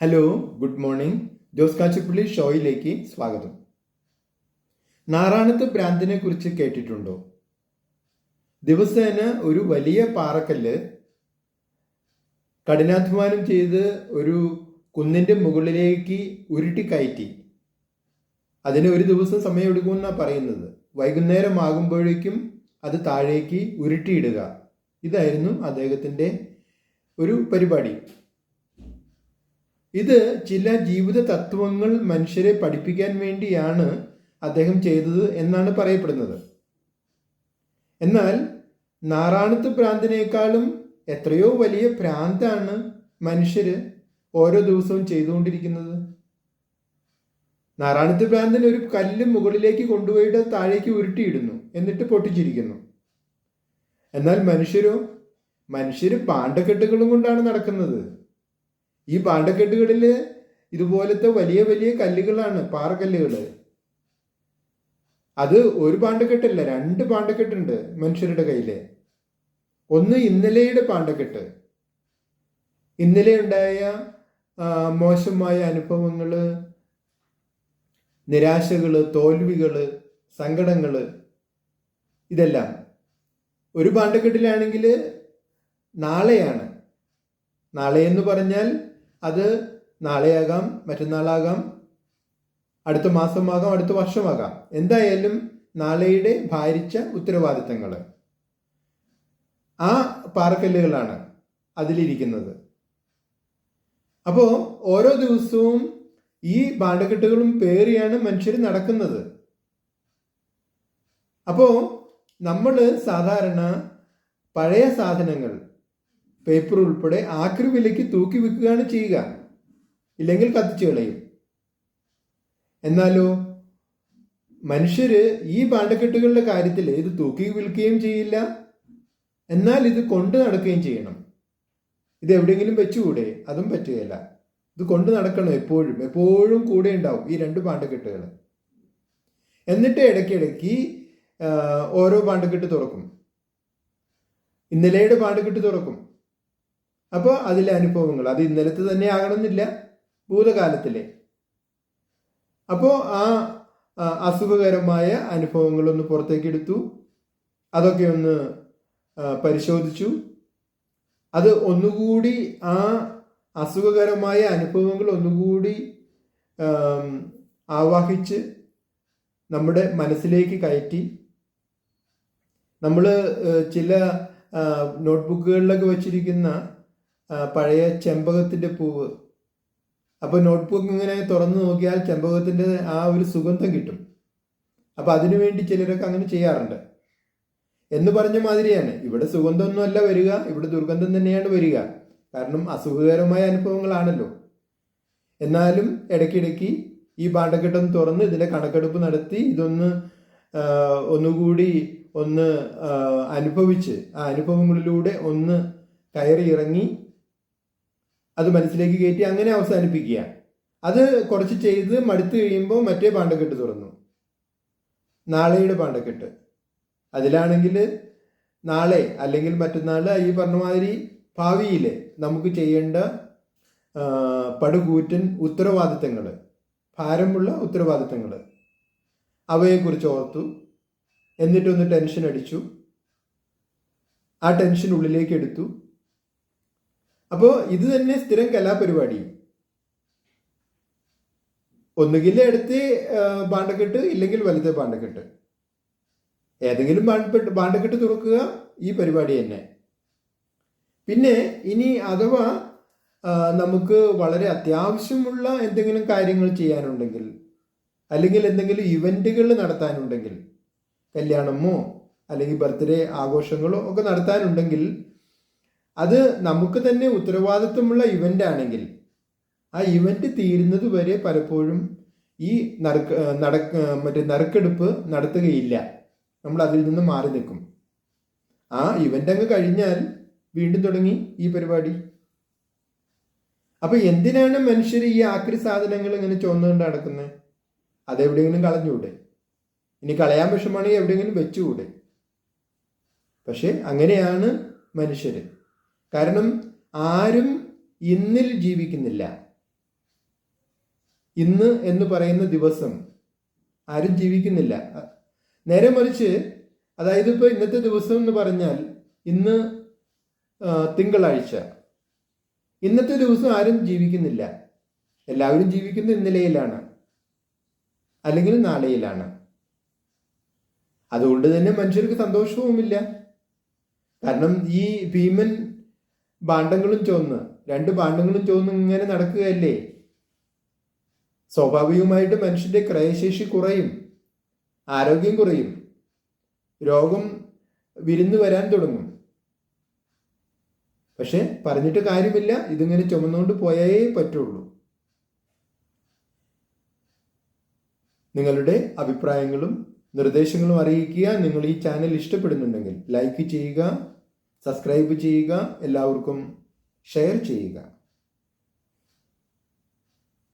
Hello good morning Jose Kachippally ഷോയിലേക്ക് സ്വാഗതം. നാറാണത്ത് ഭ്രാന്തിനെ കുറിച്ച് കേട്ടിട്ടുണ്ടോ? ദിവസേന ഒരു വലിയ പാറക്കല്ല് കഠിനാധ്വാനം ചെയ്ത് ഒരു കുന്നിന്റെ മുകളിലേക്ക് ഉരുട്ടി കയറ്റി. അതിന് ഒരു ദിവസം സമയമെടുക്കുമെന്നാണ് പറയുന്നത്. വൈകുന്നേരം ആകുമ്പോഴേക്കും അത് താഴേക്ക് ഉരുട്ടിയിടുക. ഇതായിരുന്നു അദ്ദേഹത്തിന്റെ ഒരു പരിപാടി. ഇത് ചില ജീവിത തത്വങ്ങൾ മനുഷ്യരെ പഠിപ്പിക്കാൻ വേണ്ടിയാണ് അദ്ദേഹം ചെയ്തത് എന്നാണ് പറയപ്പെടുന്നത്. എന്നാൽ നാറാണത്ത് ഭ്രാന്തിനേക്കാളും എത്രയോ വലിയ പ്രാന്താണ് മനുഷ്യർ ഓരോ ദിവസവും ചെയ്തുകൊണ്ടിരിക്കുന്നത്. നാറാണത്ത് പ്രാന്തിന് ഒരു കല്ല് മുകളിലേക്ക് കൊണ്ടുപോയിട്ട് താഴേക്ക് ഉരുട്ടിയിടുന്നു എന്നിട്ട് പൊട്ടിച്ചിരിക്കുന്നു. എന്നാൽ മനുഷ്യരോ? മനുഷ്യർ പാണ്ഡക്കെട്ടുകളും കൊണ്ടാണ് നടക്കുന്നത്. ഈ പാണ്ടക്കെട്ടുകളിൽ ഇതുപോലത്തെ വലിയ വലിയ കല്ലുകളാണ് പാറക്കല്ലുകൾ അത് ഒരു പാണ്ടക്കെട്ടല്ല രണ്ട് പാണ്ടക്കെട്ടുണ്ട് മനുഷ്യരുടെ കയ്യിൽ ഒന്ന് ഇന്നലെയുടെ പാണ്ടക്കെട്ട്. ഇന്നലെ ഉണ്ടായ മോശമായ അനുഭവങ്ങൾ നിരാശകൾ തോൽവികൾ സങ്കടങ്ങൾ ഇതെല്ലാം. ഒരു പാണ്ടക്കെട്ടിലാണെങ്കിൽ നാളെയാണ്. നാളെ എന്ന് പറഞ്ഞാൽ അത് നാളെയാകാം മറ്റന്നാളാകാം അടുത്ത മാസമാകാം അടുത്ത വർഷമാകാം. എന്തായാലും നാളെയുടെ ഭാരിച്ച ഉത്തരവാദിത്തങ്ങൾ ആ പാറക്കല്ലുകളാണ് അതിലിരിക്കുന്നത്. അപ്പോൾ ഓരോ ദിവസവും ഈ പാണ്ടക്കെട്ടുകളും പേറിയാണ് മനുഷ്യർ നടക്കുന്നത്. അപ്പോൾ നമ്മൾ സാധാരണ പഴയ സാധനങ്ങൾ പേപ്പർ ഉൾപ്പെടെ ആക്രി വിലയ്ക്ക് തൂക്കി വിൽക്കുകയാണ് ചെയ്യുക. ഇല്ലെങ്കിൽ കത്തിച്ചു കളയും. എന്നാലോ മനുഷ്യര് ഈ പാണ്ടക്കെട്ടുകളുടെ കാര്യത്തിൽ ഇത് തൂക്കി വിൽക്കുകയും ചെയ്യില്ല. എന്നാൽ ഇത് കൊണ്ടു നടക്കുകയും ചെയ്യണം. ഇത് എവിടെയെങ്കിലും വെച്ചുകൂടെ? അതും പറ്റുകയില്ല. ഇത് കൊണ്ടു നടക്കണം എപ്പോഴും. എപ്പോഴും കൂടെ ഉണ്ടാവും ഈ രണ്ട് പാണ്ടക്കെട്ടുകൾ എന്നിട്ട് ഇടയ്ക്കിടയ്ക്ക് ഓരോ പാണ്ടക്കെട്ട് തുറക്കും. ഇന്നലെയുടെ പാണ്ടക്കെട്ട് തുറക്കും. അപ്പോൾ അതിലെ അനുഭവങ്ങൾ അത് ഇന്നലത്തെ തന്നെ ആകണമെന്നില്ല ഭൂതകാലത്തിലെ. അപ്പോൾ ആ അസുഖകരമായ അനുഭവങ്ങളൊന്ന് പുറത്തേക്ക് എടുത്തു. അതൊക്കെ ഒന്ന് പരിശോധിച്ചു. അത് ഒന്നുകൂടി ആ അസുഖകരമായ അനുഭവങ്ങൾ ഒന്നുകൂടി ആവാഹിച്ച് നമ്മുടെ മനസ്സിലേക്ക് കയറ്റി. നമ്മൾ ചില നോട്ട്ബുക്കുകളിലൊക്കെ വച്ചിരിക്കുന്ന പഴയ ചെമ്പകത്തിന്റെ പൂവ്. അപ്പോൾ നോട്ട്ബുക്ക് ഇങ്ങനെ തുറന്നു നോക്കിയാൽ ചെമ്പകത്തിന്റെ ആ ഒരു സുഗന്ധം കിട്ടും. അപ്പോൾ അതിനുവേണ്ടി ചിലരൊക്കെ അങ്ങനെ ചെയ്യാറുണ്ട്. എന്ന് പറഞ്ഞ മാതിരിയാണ്. ഇവിടെ സുഗന്ധമൊന്നുമല്ല വരിക ഇവിടെ ദുർഗന്ധം തന്നെയാണ് വരിക. കാരണം അസുഖകരമായ അനുഭവങ്ങളാണല്ലോ. എന്നാലും ഇടയ്ക്കിടയ്ക്ക് ഈ പാണ്ടക്കെട്ടം തുറന്ന് ഇതിന്റെ കണക്കെടുപ്പ് നടത്തി ഇതൊന്ന് ഒന്നുകൂടി ഒന്ന് അനുഭവിച്ച് ആ അനുഭവങ്ങളിലൂടെ ഒന്ന് കയറി ഇറങ്ങി അത് മനസ്സിലേക്ക് കയറ്റി അങ്ങനെ അവസാനിപ്പിക്കുക. അത് കുറച്ച് ചെയ്ത് മടുത്തു കഴിയുമ്പോൾ മറ്റേ പാണ്ടക്കെട്ട് തുറന്നു. നാളെയുടെ പാണ്ടക്കെട്ട് അതിലാണെങ്കിൽ നാളെ അല്ലെങ്കിൽ മറ്റന്നാൾ ഈ പറഞ്ഞ മാതിരി ഭാവിയിൽ നമുക്ക് ചെയ്യേണ്ട പടുകൂറ്റൻ ഉത്തരവാദിത്തങ്ങൾ ഭാരമുള്ള ഉത്തരവാദിത്തങ്ങൾ അവയെക്കുറിച്ച് ഓർത്തു. എന്നിട്ടൊന്ന് ടെൻഷൻ അടിച്ചു. ആ ടെൻഷൻ ഉള്ളിലേക്ക് എടുത്തു. അപ്പോൾ ഇത് തന്നെ സ്ഥിരം കലാപരിപാടി. ഒന്നുകിൽ അടുത്ത് പാണ്ടക്കെട്ട് ഇല്ലെങ്കിൽ വലുത് പാണ്ടക്കെട്ട്. ഏതെങ്കിലും പാണ്ടക്കെട്ട് തുറക്കുക ഈ പരിപാടി തന്നെ. പിന്നെ ഇനി അഥവാ നമുക്ക് വളരെ അത്യാവശ്യമുള്ള എന്തെങ്കിലും കാര്യങ്ങൾ ചെയ്യാനുണ്ടെങ്കിൽ അല്ലെങ്കിൽ എന്തെങ്കിലും ഇവന്റുകൾ നടത്താനുണ്ടെങ്കിൽ കല്യാണമോ അല്ലെങ്കിൽ ബർത്ത്ഡേ ആഘോഷങ്ങളോ ഒക്കെ നടത്താനുണ്ടെങ്കിൽ അത് നമുക്ക് തന്നെ ഉത്തരവാദിത്വമുള്ള ഇവന്റ് ആണെങ്കിൽ ആ ഇവന്റ് തീരുന്നത് വരെ പലപ്പോഴും ഈ നറുക്ക് നടക്ക മറ്റേ നറുക്കെടുപ്പ് നടത്തുകയില്ല. നമ്മൾ അതിൽ നിന്ന് മാറി നിൽക്കും. ആ ഇവന്റ് അങ്ങ് കഴിഞ്ഞാൽ വീണ്ടും തുടങ്ങി ഈ പരിപാടി. അപ്പൊ എന്തിനാണ് മനുഷ്യർ ഈ ആക്രി സാധനങ്ങൾ ഇങ്ങനെ ചുവന്നുകൊണ്ട് നടക്കുന്നത് അതെവിടെയെങ്കിലും കളഞ്ഞുകൂടെ? ഇനി കളയാൻ വിഷമാണെങ്കിൽ എവിടെയെങ്കിലും വെച്ചുകൂടെ? പക്ഷെ അങ്ങനെയാണ് മനുഷ്യര്. കാരണം ആരും ഇന്നിൽ ജീവിക്കുന്നില്ല. ഇന്ന് എന്ന് പറയുന്ന ദിവസം ആരും ജീവിക്കുന്നില്ല. നേരെ മറിച്ച് അതായത് ഇപ്പോൾ ഇന്നത്തെ ദിവസം എന്ന് പറഞ്ഞാൽ ഇന്ന് തിങ്കളാഴ്ച. ഇന്നത്തെ ദിവസം ആരും ജീവിക്കുന്നില്ല. എല്ലാവരും ജീവിക്കുന്നത് ഇന്നലെയിലാണ്. അല്ലെങ്കിൽ നാളെയിലാണ്. അതുകൊണ്ട് തന്നെ മനുഷ്യർക്ക് സന്തോഷവുമില്ല. കാരണം ഈ ഭീമൻ ഭാണ്ഡങ്ങളും ചോന്ന് രണ്ട് ഭാണ്ഡങ്ങളും ചോന്ന് ഇങ്ങനെ നടക്കുകയല്ലേ? സ്വാഭാവികമായിട്ട് മനുഷ്യന്റെ ക്രയശേഷി കുറയും. ആരോഗ്യം കുറയും. രോഗം വിരുന്നു വരാൻ തുടങ്ങും. പക്ഷെ പറഞ്ഞിട്ട് കാര്യമില്ല. ഇതിങ്ങനെ ചുമന്നുകൊണ്ട് പോയേ പറ്റുള്ളൂ. നിങ്ങളുടെ അഭിപ്രായങ്ങളും നിർദ്ദേശങ്ങളും അറിയിക്കുക. നിങ്ങൾ ഈ ചാനൽ ഇഷ്ടപ്പെടുന്നുണ്ടെങ്കിൽ ലൈക്ക് ചെയ്യുക. സബ്സ്ക്രൈബ് ചെയ്യുക എല്ലാവർക്കും ഷെയർ ചെയ്യുക.